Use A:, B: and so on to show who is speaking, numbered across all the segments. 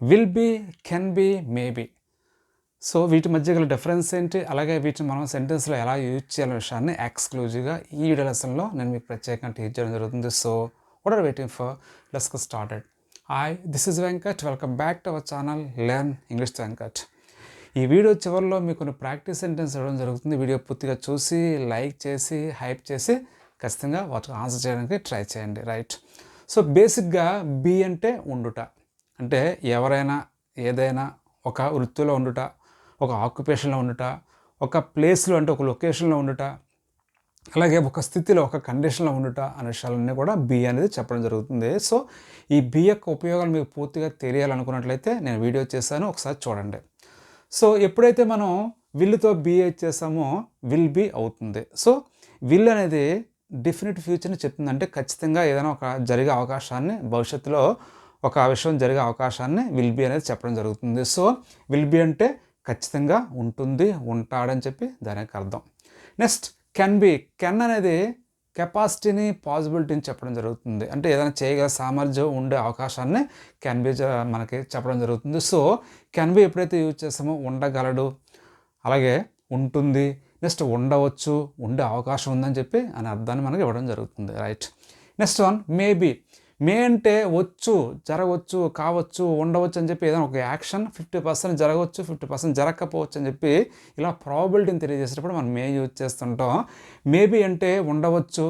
A: Will be can be maybe so వీటి మధ్య గల డిఫరెన్స్ ఏంటి? అలాగే వీటిని మనం సెంటెన్స్లో ఎలా యూజ్ చేయాలనే విషయాన్ని ఎక్స్క్లూజివ్గా ఈ వీడియో లెసన్లో నేను మీకు ప్రత్యేకంగా టీచ్ చేయడం జరుగుతుంది. So what are waiting for let's started hi this is Venkat welcome back to our channel learn English Venkat ఈ వీడియో చివరిలో మీకు కొన్ని ప్రాక్టీస్ సెంటెన్స్ ఇవ్వడం జరుగుతుంది. వీడియో పూర్తిగా చూసి లైక్ చేసి హైప్ చేసి ఖచ్చితంగా వాటికి ఆన్సర్ చేయడానికి ట్రై చేయండి. రైట్ సో బేసిక్గా బి అంటే ఉండుట. అంటే ఎవరైనా ఏదైనా ఒక వృత్తిలో ఉండుట ఒక ఆక్యుపేషన్లో ఉండుట ఒక ప్లేస్లో అంటే ఒక లొకేషన్లో ఉండుట అలాగే ఒక స్థితిలో ఒక కండిషన్లో ఉండుట అనే విషయాలన్నీ కూడా బి అనేది చెప్పడం జరుగుతుంది. సో ఈ బి యొక్క ఉపయోగాలు మీకు పూర్తిగా తెలియాలనుకున్నట్లయితే నేను వీడియో చేశాను ఒకసారి చూడండి. సో ఎప్పుడైతే మనం విల్లుతో బిఏ చేసామో విల్ బి అవుతుంది. సో విల్ అనేది డెఫినెట్ ఫ్యూచర్ని చెప్తుంది అంటే ఖచ్చితంగా ఏదైనా ఒక జరిగే అవకాశాన్ని భవిష్యత్తులో ఒక విషయం జరిగే అవకాశాన్ని విల్ బి అనేది చెప్పడం జరుగుతుంది. సో విల్ బి అంటే ఖచ్చితంగా ఉంటుంది ఉంటాడని చెప్పి దానికి అర్థం. నెక్స్ట్ కెన్ బి కెన్ అనేది కెపాసిటీని పాసిబిలిటీని చెప్పడం జరుగుతుంది. అంటే ఏదైనా చేయగల సామర్థ్యం ఉండే అవకాశాన్ని కెన్ బి మనకి చెప్పడం జరుగుతుంది. సో కెన్ బి ఎప్పుడైతే యూజ్ చేస్తామో ఉండగలడు అలాగే ఉంటుంది. నెక్స్ట్ ఉండవచ్చు ఉండే అవకాశం ఉందని చెప్పి అనే అర్థాన్ని మనకి ఇవ్వడం జరుగుతుంది. Right next one maybe may అంటే వచ్చు జరగవచ్చు కావచ్చు ఉండవచ్చు అని చెప్పి ఏదైనా ఒక యాక్షన్ ఫిఫ్టీ పర్సెంట్ జరగవచ్చు ఫిఫ్టీ పర్సెంట్ జరగకపోవచ్చు అని చెప్పి ఇలా ప్రాబిలిటీని తెలియజేసేటప్పుడు మనం మే యూజ్ చేస్తుంటాం. మేబీ అంటే ఉండవచ్చు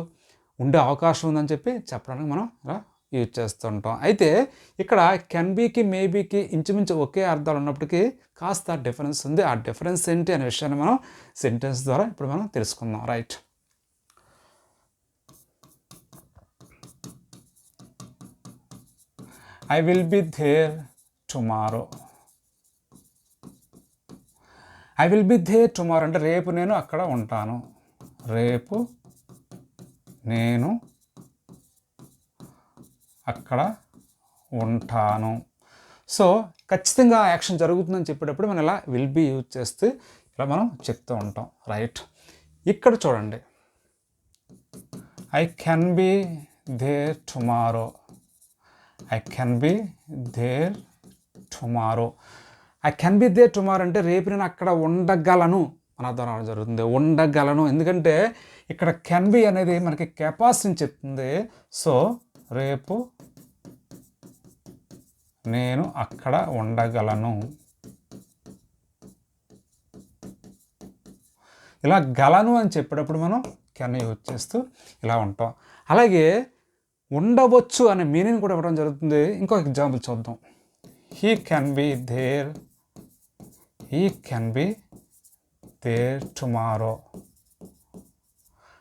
A: ఉండే అవకాశం ఉందని చెప్పి చెప్పడానికి మనం ఇలా యూజ్ చేస్తుంటాం. అయితే ఇక్కడ కెన్ బీకి మేబీకి ఇంచుమించు ఒకే అర్థాలు ఉన్నప్పటికీ కాస్త డిఫరెన్స్ ఉంది. ఆ డిఫరెన్స్ ఏంటి అనే విషయాన్ని మనం సెంటెన్స్ ద్వారా ఇప్పుడు మనం తెలుసుకుందాం. Right I will be there tomorrow I will be there tomorrow అంటే రేపు నేను అక్కడ ఉంటాను. రేపు నేను అక్కడ ఉంటాను. సో ఖచ్చితంగా యాక్షన్ జరుగుతుందని చెప్పేటప్పుడు మనం ఇలా విల్ బి యూజ్ చేస్తే ఇలా మనం చెప్తూ ఉంటాం. రైట్ ఇక్కడ చూడండి. I can be there tomorrow I can be there tomorrow I can be there tomorrow అంటే రేపు నేను అక్కడ ఉండగలను అని అర్థం రావడం జరుగుతుంది. ఉండగలను. ఎందుకంటే ఇక్కడ కెన్ బి అనేది మనకి కెపాసిటీని చెప్తుంది. సో రేపు నేను అక్కడ ఉండగలను. ఇలా గలను అని చెప్పేటప్పుడు మనం కెన్ యూజ్ చేస్తూ ఇలా ఉంటాం. అలాగే ఉండవచ్చు అనే మీనింగ్ కూడా ఇవ్వడం జరుగుతుంది. ఇంకొక ఎగ్జాంపుల్ చూద్దాం. He can be there he can be there tomorrow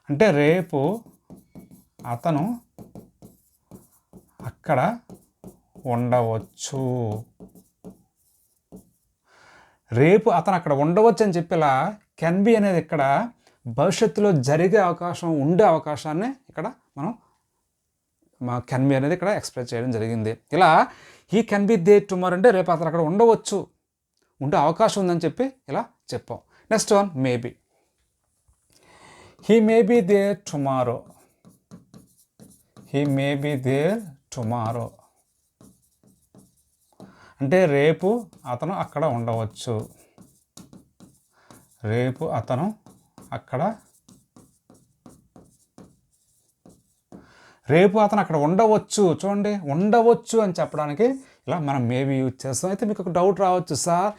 A: అంటే రేపు అతను అక్కడ ఉండవచ్చు. రేపు అతను అక్కడ ఉండవచ్చు అని చెప్పేలా కెన్ బి అనేది ఇక్కడ భవిష్యత్తులో జరిగే అవకాశం ఉండే అవకాశాన్ని ఇక్కడ మనం మా కెన్ బి అనేది ఇక్కడ ఎక్స్ప్రెస్ చేయడం జరిగింది. ఇలా he can be there tomorrow అంటే రేపు అతను అక్కడ ఉండవచ్చు. ఉండే అవకాశం ఉందని చెప్పి ఇలా చెప్పాం. Next one maybe he may be there tomorrow he may be there tomorrow అంటే రేపు అతను అక్కడ ఉండవచ్చు. రేపు అతను అక్కడ రేపు అతను అక్కడ ఉండవచ్చు. చూడండి ఉండవచ్చు అని చెప్పడానికి ఇలా మనం మేబీ యూజ్ చేస్తాం. అయితే మీకు ఒక డౌట్ రావచ్చు సార్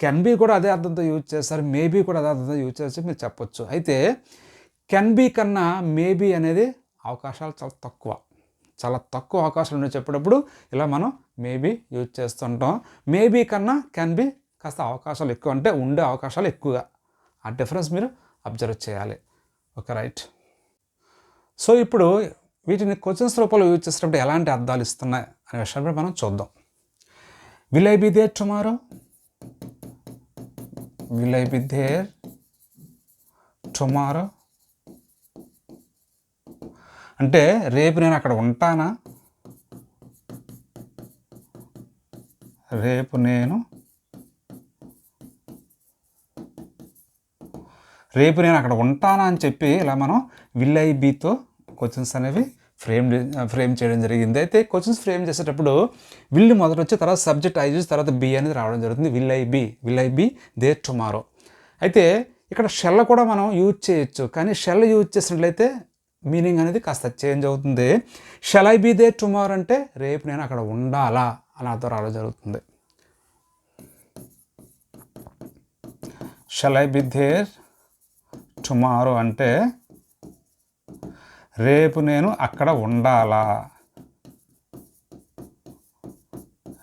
A: కెన్ బీ కూడా అదే అర్థంతో యూజ్ చేస్తారు మేబీ కూడా అదే అర్థంతో యూజ్ చేస్తే మీరు చెప్పొచ్చు. అయితే కెన్ బీ కన్నా మేబీ అనేది అవకాశాలు చాలా తక్కువ. చాలా తక్కువ అవకాశాలు ఉన్నాయి. చెప్పేటప్పుడు ఇలా మనం మేబీ యూజ్ చేస్తుంటాం. మేబీ కన్నా కెన్ బీ కాస్త అవకాశాలు ఎక్కువ. అంటే ఉండే అవకాశాలు ఎక్కువగా. ఆ డిఫరెన్స్ మీరు అబ్జర్వ్ చేయాలి. ఓకే రైట్ సో ఇప్పుడు వీటిని క్వశ్చన్స్ రూపంలో యూజ్ చేసినప్పుడు ఎలాంటి అర్థాలు ఇస్తున్నాయి అనే విషయాన్ని మనం చూద్దాం. Will I be there tomorrow will I be there tomorrow అంటే రేపు నేను అక్కడ ఉంటానా? రేపు నేను రేపు నేను అక్కడ ఉంటానా అని చెప్పి ఇలా మనం విల్ ఐ బీతో క్వశ్చన్స్ అనేవి ఫ్రేమ్ ఫ్రేమ్ చేయడం జరిగింది. అయితే క్వశ్చన్స్ ఫ్రేమ్ చేసేటప్పుడు విల్ మొదట వచ్చి తర్వాత సబ్జెక్ట్ ఐ చూసి తర్వాత బి అనేది రావడం జరుగుతుంది. Will I be will I be there tomorrow అయితే ఇక్కడ షెల్ కూడా మనం యూజ్ చేయొచ్చు. కానీ షెల్ యూజ్ చేసినట్లయితే మీనింగ్ అనేది కాస్త చేంజ్ అవుతుంది. Shall I be there tomorrow అంటే రేపు నేను అక్కడ ఉండాలా? అని అర్థం రావడం జరుగుతుంది. Shall I be there tomorrow అంటే రేపు నేను అక్కడ ఉండాలా?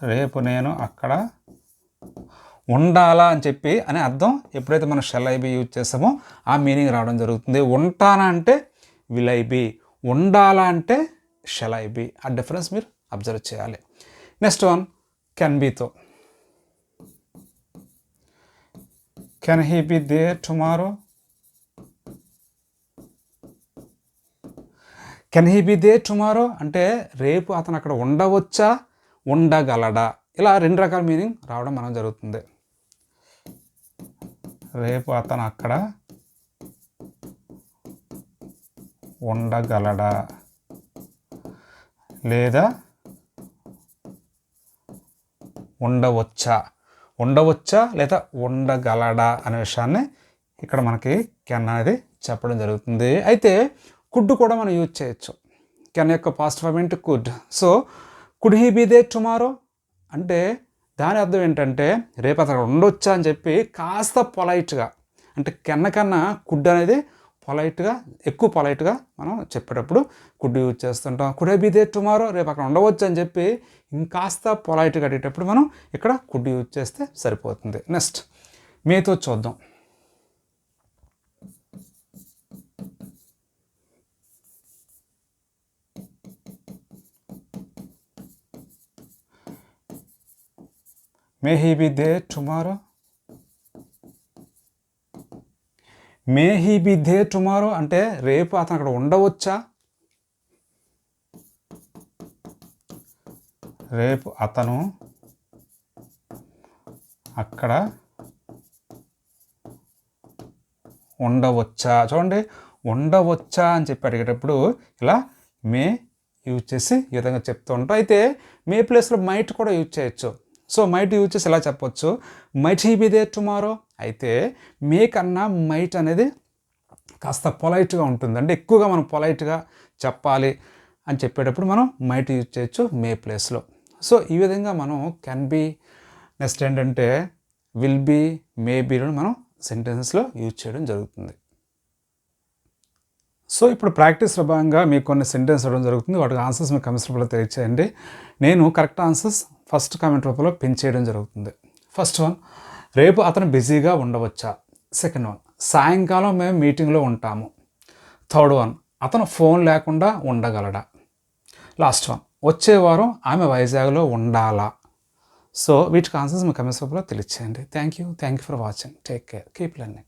A: రేపు నేను అక్కడ ఉండాలా అని చెప్పి అనే అర్థం ఎప్పుడైతే మనం షెల్ ఐబి యూజ్ చేస్తామో ఆ మీనింగ్ రావడం జరుగుతుంది. ఉంటానా అంటే విల్ ఐబి ఉండాలా అంటే షెల్ ఐబి ఆ డిఫరెన్స్ మీరు అబ్జర్వ్ చేయాలి. Next one can బీతో can he be there tomorrow can he be there tomorrow అంటే రేపు అతను అక్కడ ఉండవచ్చా? ఉండగలడా? ఇలా రెండు రకాల మీనింగ్ రావడం మనం జరుగుతుంది. రేపు అతను అక్కడ ఉండగలడా? లేదా ఉండవచ్చా? ఉండవచ్చా లేదా ఉండగలడా? అనే విషయాన్ని ఇక్కడ మనకి కెన్ అనేది చెప్పడం జరుగుతుంది. అయితే కుడ్ కూడా మనం యూజ్ చేయొచ్చు. కెన్ యొక్క పాస్ట్ ఫార్మ్ ఏంటి could so could he be there tomorrow అంటే దాని అర్థం ఏంటంటే రేపు అతను ఉండొచ్చా అని చెప్పి కాస్త పొలైట్గా అంటే కెన్న కన్నా కుడ్ అనేది పొలైట్గా ఎక్కువ పొలైట్గా మనం చెప్పేటప్పుడు కుడ్ యూజ్ చేస్తుంటాం. కుడ్ బీ దే టుమారో రేపు అక్కడ ఉండవచ్చు అని చెప్పి ఇంకాస్త పొలైట్గా అడిగేటప్పుడు మనం ఇక్కడ కుడ్ యూజ్ చేస్తే సరిపోతుంది. నెక్స్ట్ మీతో చూద్దాం. May he be there tomorrow may he be there tomorrow అంటే రేపు అతను అక్కడ ఉండవచ్చా? రేపు అతను అక్కడ ఉండవచ్చా? చూడండి ఉండవచ్చా అని చెప్పి అడిగేటప్పుడు ఇలా మే యూజ్ చేసి ఈ విధంగా చెప్తూ ఉంటాం అయితే మే ప్లేస్లో మైట్ కూడా యూజ్ చేయొచ్చు. సో మైట్ యూజ్ చేసి ఎలా చెప్పొచ్చు? Might he be there tomorrow అయితే మే కన్నా మైట్ అనేది కాస్త పొలైట్గా ఉంటుంది. అంటే ఎక్కువగా మనం పొలైట్గా చెప్పాలి అని చెప్పేటప్పుడు మనం మైట్ యూజ్ చేయొచ్చు మే ప్లేస్లో సో ఈ విధంగా మనం కెన్ బి నెక్స్ట్ ఏంటంటే విల్ బీ మే బీలను మనం సెంటెన్సెస్లో యూజ్ చేయడం జరుగుతుంది. సో ఇప్పుడు ప్రాక్టీస్లో భాగంగా మీకు కొన్ని సెంటెన్స్ ఇవ్వడం జరుగుతుంది. వాటికి ఆన్సర్స్ మీకు కమిషన్ తెలియచేయండి. నేను కరెక్ట్ ఆన్సర్స్ ఫస్ట్ కామెంట్ రూపంలో పిన్ చేయడం జరుగుతుంది. ఫస్ట్ వన్ రేపు అతను బిజీగా ఉండవచ్చా? సెకండ్ వన్ సాయంకాలం మేము మీటింగ్లో ఉంటాము. థర్డ్ వన్ అతను ఫోన్ లేకుండా ఉండగలడా? లాస్ట్ వన్ వచ్చే వారం ఆమె వైజాగ్లో ఉండాలా? సో వీటికి ఆన్సర్స్ మీ కమెంట్స్ రూపంలో తెలియచేయండి. Thank you thank you for watching take care keep learning